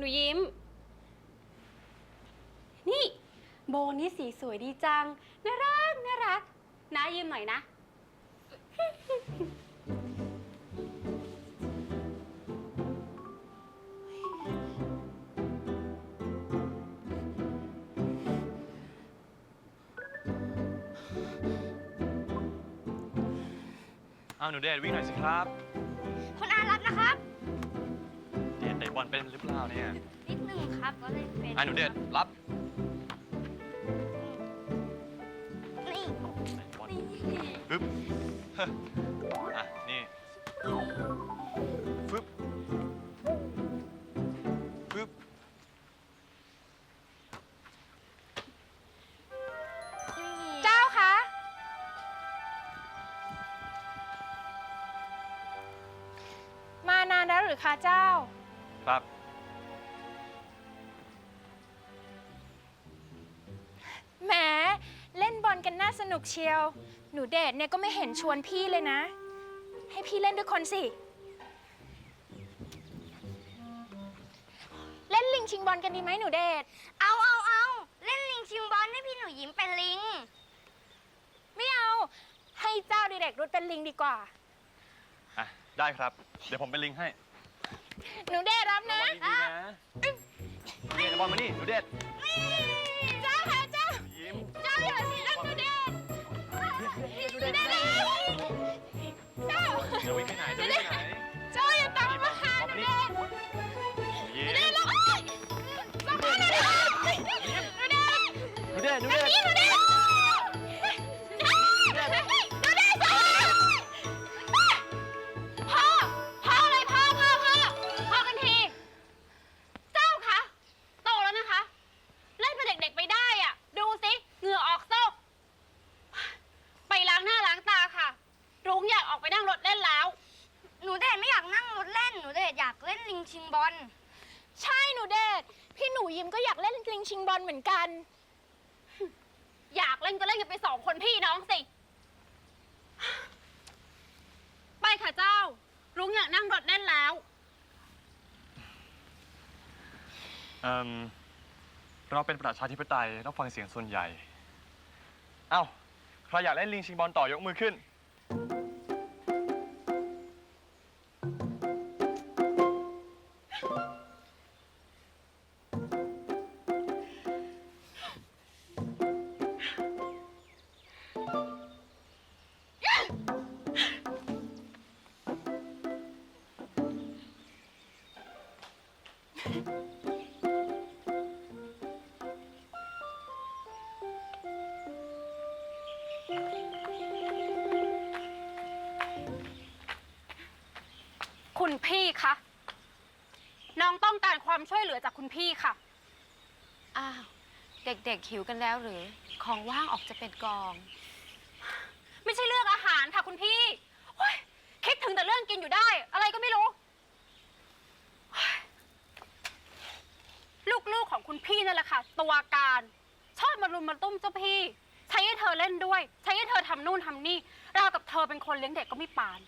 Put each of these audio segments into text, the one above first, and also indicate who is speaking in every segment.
Speaker 1: หนูยิ้ม นี่ โบนี่สีสวยดีจัง น่ารัก น่ารักน้ายืมหน่อยนะ
Speaker 2: เอาหนูเดชวิ่งหน่อยสิครับ
Speaker 3: คุณอารับนะครับ
Speaker 2: เดชเตะบอลเป็นหรือเปล่าเนี่ย
Speaker 3: นิดนึงครับก็เลยเป็น
Speaker 2: อะหนูเดชรับ
Speaker 3: นี่
Speaker 2: เตะบอลปึ๊บเฮ้ออะนี่ฟึบฟึบ
Speaker 1: เจ้าคะ
Speaker 4: มานานแล้วหรือคะเจ้า
Speaker 2: ครับ
Speaker 4: แหมเล่นบอลกันน่าสนุกเชียว หนูเดทเนี่ยก็ไม่เห็นชวนพี่เลยนะ ให้พี่เล่นด้วยคนสิ เล่นลิงชิงบอลกันดีไหมหนูเดท
Speaker 3: เอาเอาเอาเล่นลิงชิงบอลให้พี่หนูยิ้มเป็นลิง
Speaker 4: ไม่เอา ให้เจ้าดีเด็กรุดเป็นลิงดีกว่า
Speaker 2: อะ ได้ครับ เดี๋ยวผมเป็นลิงให้
Speaker 4: หนูเดทรับ
Speaker 2: ระ
Speaker 4: นะ
Speaker 2: วังดีๆนะเดชบอลมานี่หนูเดช
Speaker 4: บอลเหมือนกัน
Speaker 1: อยากเล่นก็เล่นกันไปสองคนพี่น้องสิ ไปค่ะเจ้า รุ้งอยากนั่งรถเล่นแล้ว
Speaker 2: เอ่มเราเป็นประชาธิปไตยต้องฟังเสียงส่วนใหญ่ เอ้า ใครอยากเล่นลิงชิงบอลต่อยกมือขึ้น
Speaker 1: คุณพี่คะ น้องต้องการความช่วยเหลือจากคุณพี่ค่ะ
Speaker 5: อ้าว เด็กๆหิวกันแล้วหรือ ของว่างออกจะเป็นกอง
Speaker 1: ไม่ใช่เรื่องอาหารค่ะคุณพี่โอ๊ยคิดถึงแต่เรื่องกินอยู่ได้ อะไรก็ไม่รู้โอ๊ย ลูกๆของคุณพี่นั่นแหละค่ะ ตัวการ ชอบมารุมมาตุ้มเจ้าพี่ ใช้ให้เธอเล่นด้วย ใช้ให้เธอทำนู่นทำนี่ราวกับเธอเป็นคนเลี้ยงเด็กก็ไม่ปาน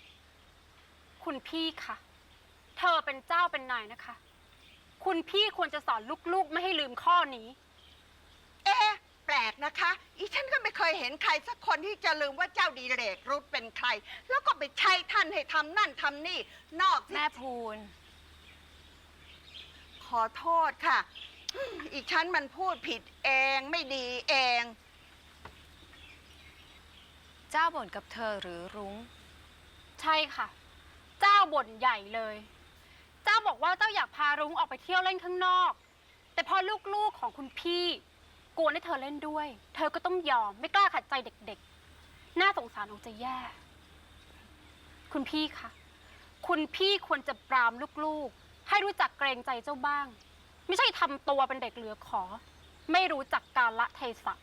Speaker 1: คุณพี่คะเธอเป็นเจ้าเป็นนายนะคะ คุณพี่ควรจะสอนลูกๆ ไม่ให้ลืมข้อนี้
Speaker 6: เอ๊ะแปลกนะคะ อีฉันก็ไม่เคยเห็นใครสักคนที่จะลืมว่าเจ้าดีเรกรุธเป็นใคร แล้วก็ไปใช้ท่านให้ทำนั่นทำนี่ นอกที่
Speaker 5: แม่พูน
Speaker 6: ข อโทษค่ะ อีฉันมันพูดผิดเองไม่ดีเอง
Speaker 5: เจ้าบ่นกับเธอหรือรุ้ง
Speaker 1: ใช่ค่ะ เจ้าบ่นใหญ่เลย เจ้าบอกว่าเจ้าอยากพารุ้งออกไปเที่ยวเล่นข้างนอก แต่พอลูกๆของคุณพี่กวนให้เธอเล่นด้วย เธอก็ต้องยอมไม่กล้าขัดใจเด็กๆ น่าสงสารองจะแย่ คุณพี่คะ คุณพี่ควรจะปรามลูกๆ ให้รู้จักเกรงใจเจ้าบ้าง ไม่ใช่ทำตัวเป็นเด็กเหลือขอ ไม่รู้จักการละเทศะ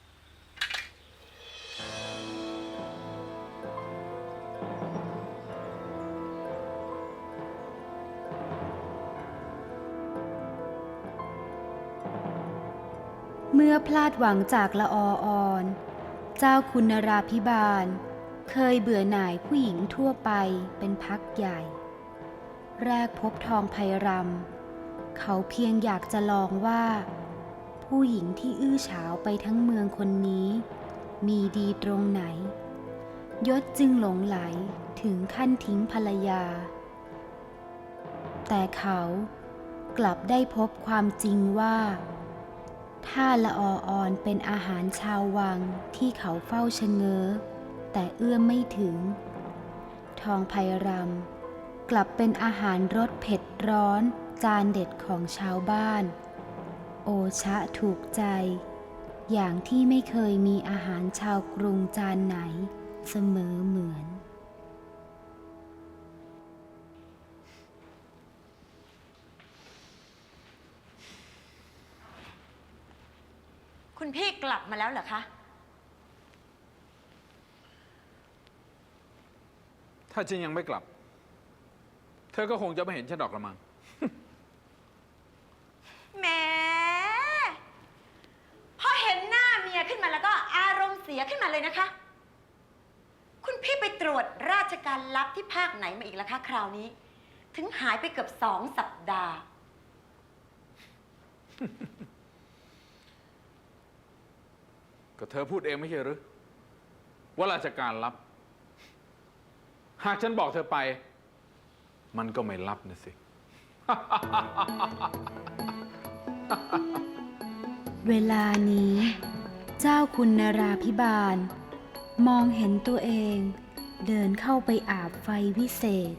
Speaker 7: เมื่อพลาดหวังจากละออออนเจ้าคุณนราพิบาล เคยเบื่อหน่ายผู้หญิงทั่วไปเป็นพักใหญ่ แรกพบทองไพรำเขาเพียงอยากจะลองว่า ผู้หญิงที่อื้อฉาวไปทั้งเมืองคนนี้ มีดีตรงไหน ยศจึงหลงไหลถึงขั้นทิ้งภรรยา แต่เขากลับได้พบความจริงว่าถ้าละออออนเป็นอาหารชาววังที่เขาเฝ้าชะเง้อ แต่เอื้อมไม่ถึง ทองไพรำ กลับเป็นอาหารรสเผ็ดร้อน จานเด็ดของชาวบ้าน โอชะถูกใจ อย่างที่ไม่เคยมีอาหารชาวกรุงจานไหน เสมอเหมือน
Speaker 8: คุณพี่กลับมาแล้วเหรอคะ
Speaker 9: ถ้าฉันยังไม่กลับเธอก็คงจะไม่เห็นฉันดอกละมัง
Speaker 8: แหมพอเห็นหน้าเมียขึ้นมาแล้วก็อารมณ์เสียขึ้นมาเลยนะคะ คุณพี่ไปตรวจราชการลับที่ภาคไหนมาอีกล่ะคะคราวนี้ ถึงหายไปเกือบสองสัปดาห์
Speaker 9: ก็เธอพูดเองไม่ใช่หรือว่าราชการรับ หากฉันบอกเธอไป มันก็ไม่รับนะสิ
Speaker 7: เวลานี้ เจ้าคุณนราพิบาล มองเห็นตัวเองเดินเข้าไปอาบไฟวิเศษ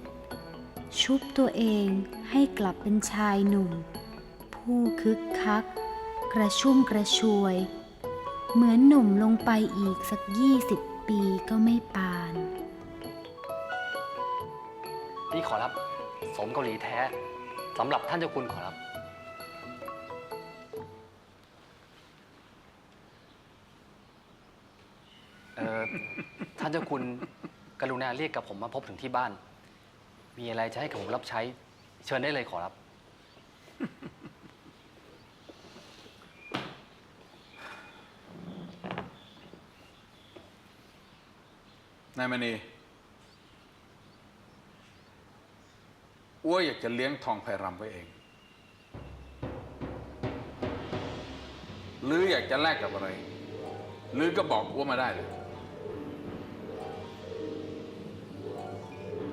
Speaker 7: ชุบตัวเองให้กลับเป็นชายหนุ่ม ผู้คึกคัก กระชุ่มกระชวย เหมือนหนุ่มลงไปอีกสักยี่สิบปีก็ไม่ปาน
Speaker 10: นี่ขอรับ สมเกาหลีแท้สำหรับท่านเจ้าคุณขอรับ เอ่อ ท่านเจ้าคุณกรุณาเรียกกับผมมาพบถึงที่บ้าน มีอะไรจะให้กับผมรับใช้ เชิญได้เลยขอรับ
Speaker 9: นายมณี อ้วอยากจะเลี้ยงทองไพรำไว้เอง หรืออยากจะแลกกับอะไร หรือก็บอกอ้วมาได้เลย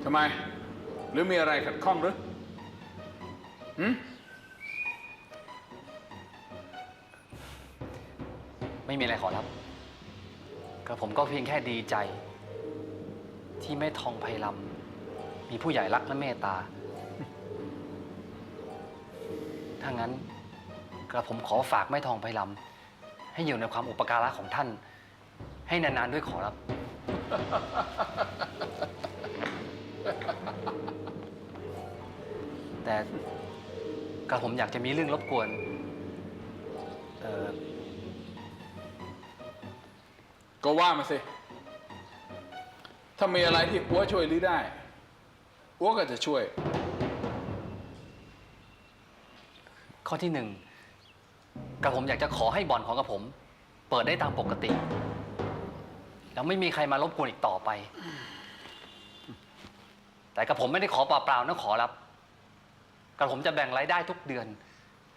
Speaker 9: ทำไม หรือมีอะไรขัดข้องหรือหืม
Speaker 10: ไม่มีอะไรขอรับกระผมก็เพียงแค่ดีใจ ที่แม่ทองไพลำมีผู้ใหญ่รักและเมตตา ถ้างั้น กระผมขอฝากแม่ทองไพลำให้อยู่ในความอุปการะของท่าน ให้นานๆด้วยขอรับ แต่กระผมอยากจะมีเรื่องรบกวนเอ่อ
Speaker 9: ก็ว่ามาสิ ถ้ามีอะไรที่อัวช่วยหรือได้อัวก็จะช่วย
Speaker 10: ข้อที่หนึ่งกระผมอยากจะขอให้บ่อนของกระผม เปิดได้ตามปกติ แล้วไม่มีใครมารบกวนอีกต่อไป แต่กระผมไม่ได้ขอเปล่าๆนะขอรับ กระผมจะแบ่งรายได้ทุกเดือน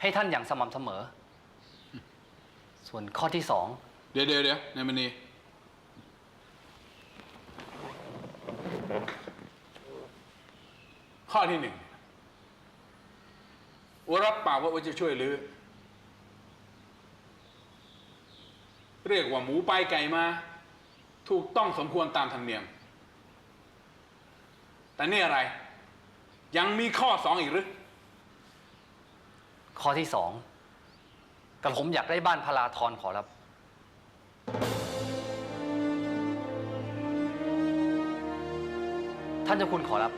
Speaker 10: ให้ท่านอย่างสม่ำเสมอ ส่วนข้อที่สอง
Speaker 9: เดี๋ยวเดี๋ยวเดี๋ยวนายมณีข้อที่หนึ่ง อัวรับปากว่าอัวจะช่วยลือ เรียกว่าหมูไปไก่มา ถูกต้องสมควรตามธรรมเนียม แต่นี่อะไร ยังมีข้อสองอีกหรือ
Speaker 10: ข้อที่สองกระผมอยากได้บ้านพลาทรขอรับ ท่านเจ้าคุณขอรับ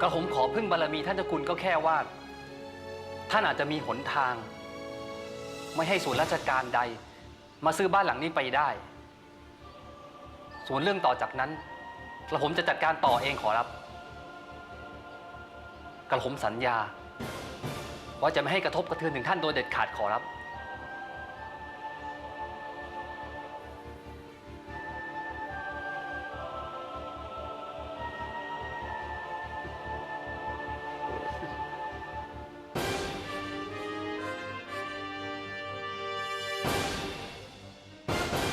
Speaker 10: กระผมขอพึ่งบารมีท่านเจ้าคุณก็แค่ว่า ท่านอาจจะมีหนทาง ไม่ให้ส่วนราชการใด มาซื้อบ้านหลังนี้ไปได้ ส่วนเรื่องต่อจากนั้นกระผมจะจัดการต่อเองขอรับ กระผมสัญญา ว่าจะไม่ให้กระทบกระเทือนถึงท่านโดยเด็ดขาดขอรับ